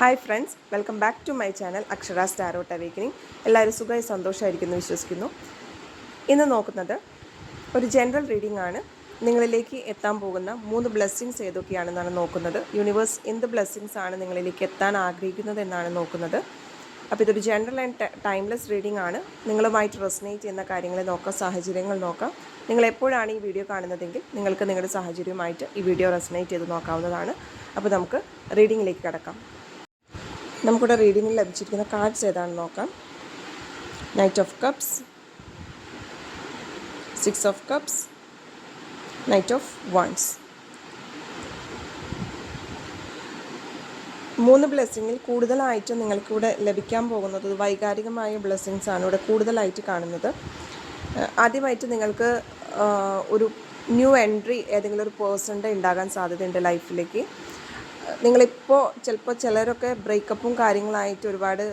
Hi friends welcome back to my channel Akshara tarot awakening എല്ലാവരും സുഖമായി സന്തോഷമായിരിക്കുന്നു വിശ്വസിക്കുന്നു. ഇന്ന് നോക്കുന്നത് ഒരു ജനറൽ റീഡിംഗ് ആണ്. നിങ്ങളിലേക്ക് എത്താൻ പോകുന്ന മൂന്ന് ബ്ലെസ്സിങ്സ് ഏതൊക്കെയാണെന്നാണ് നോക്കുന്നത്. യൂണിവേഴ്സ് എന്ത് ബ്ലെസ്സിങ്സ് ആണ് നിങ്ങളിലേക്ക് എത്താൻ ആഗ്രഹിക്കുന്നത് എന്നാണ് നോക്കുന്നത്. അപ്പോൾ ഇതൊരു ജനറൽ ആൻഡ് ടൈംലെസ് റീഡിംഗ് ആണ്. നിങ്ങളുമായിട്ട് റെസനേറ്റ് ചെയ്യുന്ന കാര്യങ്ങൾ നോക്കാം സാഹചര്യങ്ങൾ നോക്കാം. നിങ്ങൾ എപ്പോഴാണ് ഈ വീഡിയോ കാണുന്നതെങ്കിൽ നിങ്ങൾക്ക് നിങ്ങളുടെ സാഹചര്യവുമായിട്ട് ഈ വീഡിയോ റെസനേറ്റ് ചെയ്ത് നോക്കാവുന്നതാണ്. അപ്പോൾ നമുക്ക് റീഡിങ്ങിലേക്ക് കിടക്കാം. നമുക്കിവിടെ റീഡിങ്ങിൽ ലഭിച്ചിരിക്കുന്ന കാർഡ്സ് ഏതാണെന്ന് നോക്കാം. Knight of cups six of cups knight of wands മൂന്ന് ബ്ലെസ്സിങ്ങിൽ കൂടുതലായിട്ട് നിങ്ങൾക്കിവിടെ ലഭിക്കാൻ പോകുന്നത് വൈകാരികമായ ബ്ലെസ്സിങ്സ് ആണ് ഇവിടെ കൂടുതലായിട്ട് കാണുന്നത്. ആദ്യമായിട്ട് നിങ്ങൾക്ക് ഒരു ന്യൂ എൻട്രി ഏതെങ്കിലും ഒരു പേഴ്സണിന്റെ ഉണ്ടാകാൻ സാധ്യതയുണ്ട് ലൈഫിലേക്ക് നിങ്ങളിപ്പോൾ ചിലപ്പോൾ ചിലരൊക്കെ ബ്രേക്കപ്പും കാര്യങ്ങളായിട്ട് ഒരുപാട്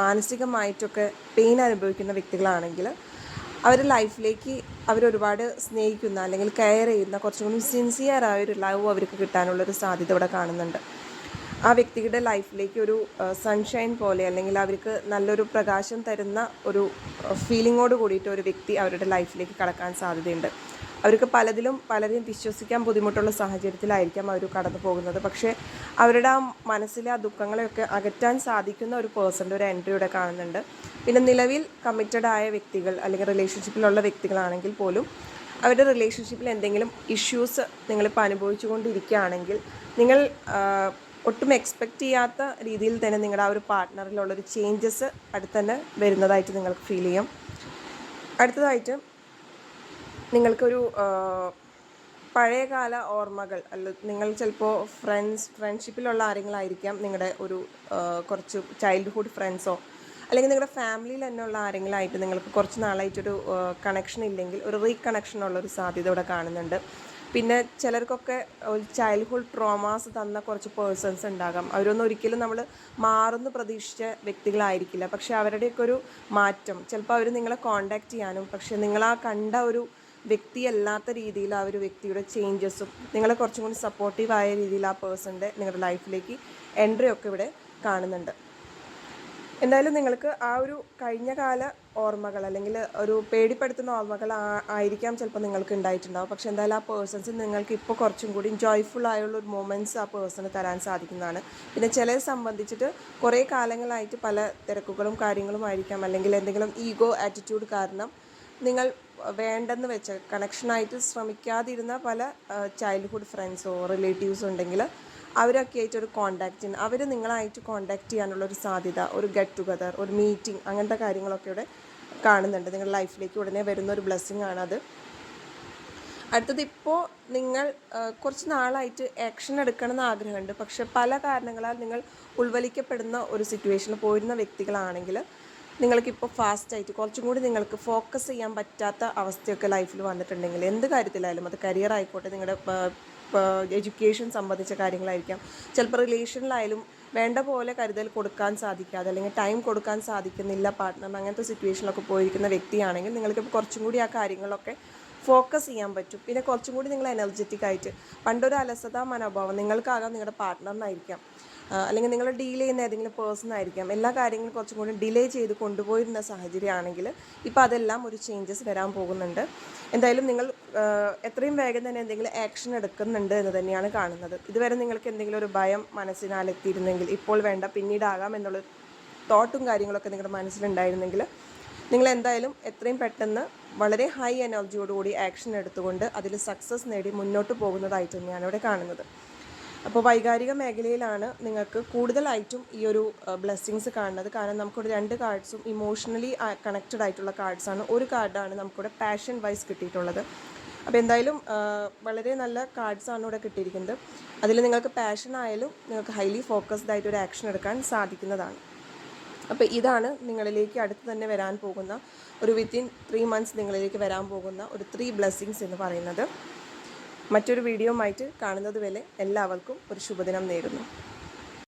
മാനസികമായിട്ടൊക്കെ പെയിൻ അനുഭവിക്കുന്ന വ്യക്തികളാണെങ്കിൽ അവർ ലൈഫിലേക്ക് അവരൊരുപാട് സ്നേഹിക്കുന്ന അല്ലെങ്കിൽ കെയർ ചെയ്യുന്ന കുറച്ചും കൂടി സിൻസിയറായ ഒരു ലവ് അവർക്ക് കിട്ടാനുള്ളൊരു സാധ്യത ഇവിടെ കാണുന്നുണ്ട്. ആ വ്യക്തിയുടെ ലൈഫിലേക്ക് ഒരു സൺഷൈൻ പോലെ അല്ലെങ്കിൽ അവർക്ക് നല്ലൊരു പ്രകാശം തരുന്ന ഒരു ഫീലിങ്ങോട് കൂടിയിട്ട് ഒരു വ്യക്തി അവരുടെ ലൈഫിലേക്ക് കടക്കാൻ സാധ്യതയുണ്ട്. അവർക്ക് പലതിലും പലരെയും വിശ്വസിക്കാൻ ബുദ്ധിമുട്ടുള്ള സാഹചര്യത്തിലായിരിക്കാം അവർ കടന്നു പോകുന്നത്. പക്ഷേ അവരുടെ ആ മനസ്സിലെ ആ ദുഃഖങ്ങളെയൊക്കെ അകറ്റാൻ സാധിക്കുന്ന ഒരു പേഴ്സന്റെ ഒരു എൻട്രി ഇവിടെ കാണുന്നുണ്ട്. പിന്നെ നിലവിൽ കമ്മിറ്റഡ് ആയ വ്യക്തികൾ അല്ലെങ്കിൽ റിലേഷൻഷിപ്പിലുള്ള വ്യക്തികളാണെങ്കിൽ പോലും അവരുടെ റിലേഷൻഷിപ്പിൽ എന്തെങ്കിലും ഇഷ്യൂസ് നിങ്ങളിപ്പോൾ അനുഭവിച്ചുകൊണ്ടിരിക്കുകയാണെങ്കിൽ നിങ്ങൾ ഒട്ടും എക്സ്പെക്റ്റ് ചെയ്യാത്ത രീതിയിൽ തന്നെ നിങ്ങളുടെ ആ ഒരു പാർട്ട്ണറിലുള്ളൊരു ചേഞ്ചസ് അടുത്തന്നെ വരുന്നതായിട്ട് നിങ്ങൾക്ക് ഫീൽ ചെയ്യും. അടുത്തതായിട്ട് നിങ്ങൾക്കൊരു പഴയകാല ഓർമ്മകൾ അല്ല നിങ്ങൾ ചിലപ്പോൾ ഫ്രണ്ട്സ് ഫ്രണ്ട്ഷിപ്പിലുള്ള ആരെങ്കിലായിരിക്കാം നിങ്ങളുടെ ഒരു കുറച്ച് ചൈൽഡ്ഹുഡ് ഫ്രണ്ട്സോ അല്ലെങ്കിൽ നിങ്ങളുടെ ഫാമിലിയിൽ തന്നെ ഉള്ള ആരെങ്കിലായിട്ട് നിങ്ങൾക്ക് കുറച്ച് നാളായിട്ടൊരു കണക്ഷൻ ഇല്ലെങ്കിൽ ഒരു റീകണക്ഷൻ ഉള്ളൊരു സാധ്യത ഇവിടെ കാണുന്നുണ്ട്. പിന്നെ ചിലർക്കൊക്കെ ഒരു ചൈൽഡ്ഹുഡ് ട്രോമാസ് തന്ന കുറച്ച് പേഴ്സൺസ് ഉണ്ടാകാം. അവരൊന്നും ഒരിക്കലും നമ്മൾ മാറുന്നു പ്രതീക്ഷിച്ച വ്യക്തികളായിരിക്കില്ല. പക്ഷെ അവരുടെയൊക്കെ ഒരു മാറ്റം ചിലപ്പോൾ അവർ നിങ്ങളെ കോണ്ടാക്ട് ചെയ്യാനും പക്ഷെ നിങ്ങളാ കണ്ട ഒരു വ്യക്തിയല്ലാത്ത രീതിയിൽ ആ ഒരു വ്യക്തിയുടെ ചേഞ്ചസും നിങ്ങളെ കുറച്ചും കൂടി സപ്പോർട്ടീവായ രീതിയിൽ ആ പേഴ്സണിന്റെ നിങ്ങളുടെ ലൈഫിലേക്ക് എൻട്രി ഒക്കെ ഇവിടെ കാണുന്നുണ്ട്. എന്തായാലും നിങ്ങൾക്ക് ആ ഒരു കഴിഞ്ഞ കാല ഓർമ്മകൾ അല്ലെങ്കിൽ ഒരു പേടിപ്പെടുത്തുന്ന ഓർമ്മകൾ ആയിരിക്കാം ചിലപ്പോൾ നിങ്ങൾക്ക് ഉണ്ടായിട്ടുണ്ടാവും പക്ഷെ എന്തായാലും ആ പേഴ്സൺസ് നിങ്ങൾക്ക് ഇപ്പോൾ കുറച്ചും കൂടി ജോയ്ഫുൾ ആയുള്ള ഒരു മൊമെന്റ്സ് ആ പേഴ്സണ് തരാൻ സാധിക്കുന്നതാണ്. പിന്നെ ചിലരെ സംബന്ധിച്ചിട്ട് കുറേ കാലങ്ങളായിട്ട് പല തിരക്കുകളും കാര്യങ്ങളും ആയിരിക്കാം. അല്ലെങ്കിൽ എന്തെങ്കിലും ഈഗോ ആറ്റിറ്റ്യൂഡ് കാരണം നിങ്ങൾ വേണ്ടെന്ന് വെച്ച കണക്ഷനായിട്ട് ശ്രമിക്കാതിരുന്ന പല ചൈൽഡ്ഹുഡ് ഫ്രണ്ട്സോ റിലേറ്റീവ്സോ ഉണ്ടെങ്കിൽ അവരൊക്കെ ആയിട്ട് ഒരു കോണ്ടാക്റ്റിന് അവർ നിങ്ങളായിട്ട് കോണ്ടാക്ട് ചെയ്യാനുള്ള ഒരു സാധ്യത ഒരു ഗെറ്റ് ടുഗദർ ഒരു മീറ്റിംഗ് അങ്ങനത്തെ കാര്യങ്ങളൊക്കെ ഇവിടെ കാണുന്നുണ്ട്. നിങ്ങളുടെ ലൈഫിലേക്ക് ഉടനെ വരുന്ന ഒരു ബ്ലെസ്സിങ് ആണത് അടുത്തത് ഇപ്പോൾ നിങ്ങൾ കുറച്ച് നാളായിട്ട് ആക്ഷൻ എടുക്കണം എന്ന് ആഗ്രഹമുണ്ട്. പക്ഷെ പല കാരണങ്ങളാൽ നിങ്ങൾ ഉൾവലിക്കപ്പെടുന്ന ഒരു സിറ്റുവേഷനിൽ പോയിരുന്ന വ്യക്തികളാണെങ്കിൽ നിങ്ങൾക്കിപ്പോൾ ഫാസ്റ്റായിട്ട് കുറച്ചും കൂടി നിങ്ങൾക്ക് ഫോക്കസ് ചെയ്യാൻ പറ്റാത്ത അവസ്ഥയൊക്കെ ലൈഫിൽ വന്നിട്ടുണ്ടെങ്കിൽ എന്ത് കാര്യത്തിലായാലും അത് കരിയർ ആയിക്കോട്ടെ നിങ്ങളുടെ എഡ്യൂക്കേഷൻ സംബന്ധിച്ച കാര്യങ്ങളായിരിക്കാം. ചിലപ്പോൾ റിലേഷനിലായാലും വേണ്ട പോലെ കരുതൽ കൊടുക്കാൻ സാധിക്കാതെ അല്ലെങ്കിൽ ടൈം കൊടുക്കാൻ സാധിക്കുന്നില്ല പാർട്ട്ണർ അങ്ങനത്തെ സിറ്റുവേഷനിലൊക്കെ പോയിരിക്കുന്ന വ്യക്തിയാണെങ്കിൽ നിങ്ങൾക്കിപ്പോൾ കുറച്ചും കൂടി ആ കാര്യങ്ങളൊക്കെ ഫോക്കസ് ചെയ്യാൻ പറ്റും. പിന്നെ കുറച്ചും കൂടി നിങ്ങൾ എനർജറ്റിക് ആയിട്ട് പണ്ടൊരു അലസത മനോഭാവം നിങ്ങൾക്കാകാം നിങ്ങളുടെ പാർട്ട്ണറിനായിരിക്കാം അല്ലെങ്കിൽ നിങ്ങൾ ഡീൽ ചെയ്യുന്ന ഏതെങ്കിലും പേഴ്സൺ ആയിരിക്കാം. എല്ലാ കാര്യങ്ങളും കുറച്ചും കൂടി ഡിലേ ചെയ്ത് കൊണ്ടുപോയിരുന്ന സാഹചര്യമാണെങ്കിൽ ഇപ്പോൾ അതെല്ലാം ഒരു ചേഞ്ചസ് വരാൻ പോകുന്നുണ്ട്. എന്തായാലും നിങ്ങൾ എത്രയും വേഗം തന്നെ എന്തെങ്കിലും ആക്ഷൻ എടുക്കുന്നുണ്ട് എന്ന് തന്നെയാണ് കാണുന്നത്. ഇതുവരെ നിങ്ങൾക്ക് എന്തെങ്കിലും ഒരു ഭയം മനസ്സിനാലെത്തിയിരുന്നെങ്കിൽ ഇപ്പോൾ വേണ്ട പിന്നീടാകാം എന്നുള്ള തോട്ടും കാര്യങ്ങളൊക്കെ നിങ്ങളുടെ മനസ്സിലുണ്ടായിരുന്നെങ്കിൽ നിങ്ങൾ എന്തായാലും എത്രയും പെട്ടെന്ന് വളരെ ഹൈ എനർജിയോടുകൂടി ആക്ഷൻ എടുത്തുകൊണ്ട് അതിൽ സക്സസ് നേടി മുന്നോട്ട് പോകുന്നതായിട്ട് തന്നെയാണ് ഇവിടെ കാണുന്നത്. അപ്പോൾ വൈകാരിക മേഖലയിലാണ് നിങ്ങൾക്ക് കൂടുതലായിട്ടും ഈ ഒരു ബ്ലെസ്സിങ്സ് കാണുന്നത്. കാരണം നമുക്കിവിടെ രണ്ട് കാർഡ്സും ഇമോഷണലി കണക്റ്റഡ് ആയിട്ടുള്ള കാർഡ്സാണ് ഒരു കാർഡാണ് നമുക്കിവിടെ പാഷൻ വൈസ് കിട്ടിയിട്ടുള്ളത്. അപ്പോൾ എന്തായാലും വളരെ നല്ല കാർഡ്സാണ് ഇവിടെ കിട്ടിയിരിക്കുന്നത്. അതിൽ നിങ്ങൾക്ക് പാഷൻ ആയാലും നിങ്ങൾക്ക് ഹൈലി ഫോക്കസ്ഡ് ആയിട്ട് ഒരു ആക്ഷൻ എടുക്കാൻ സാധിക്കുന്നതാണ്. അപ്പോൾ ഇതാണ് നിങ്ങളിലേക്ക് അടുത്ത് തന്നെ വരാൻ പോകുന്ന ഒരു വിത്തിൻ ത്രീ മന്ത്സ് നിങ്ങളിലേക്ക് വരാൻ പോകുന്ന ഒരു ത്രീ ബ്ലെസ്സിങ്സ് എന്ന് പറയുന്നത്. മറ്റൊരു വീഡിയോ ആയിട്ട് കാണുന്നത് വരെ എല്ലാവർക്കും ഒരു ശുഭദിനം നേരുന്നു.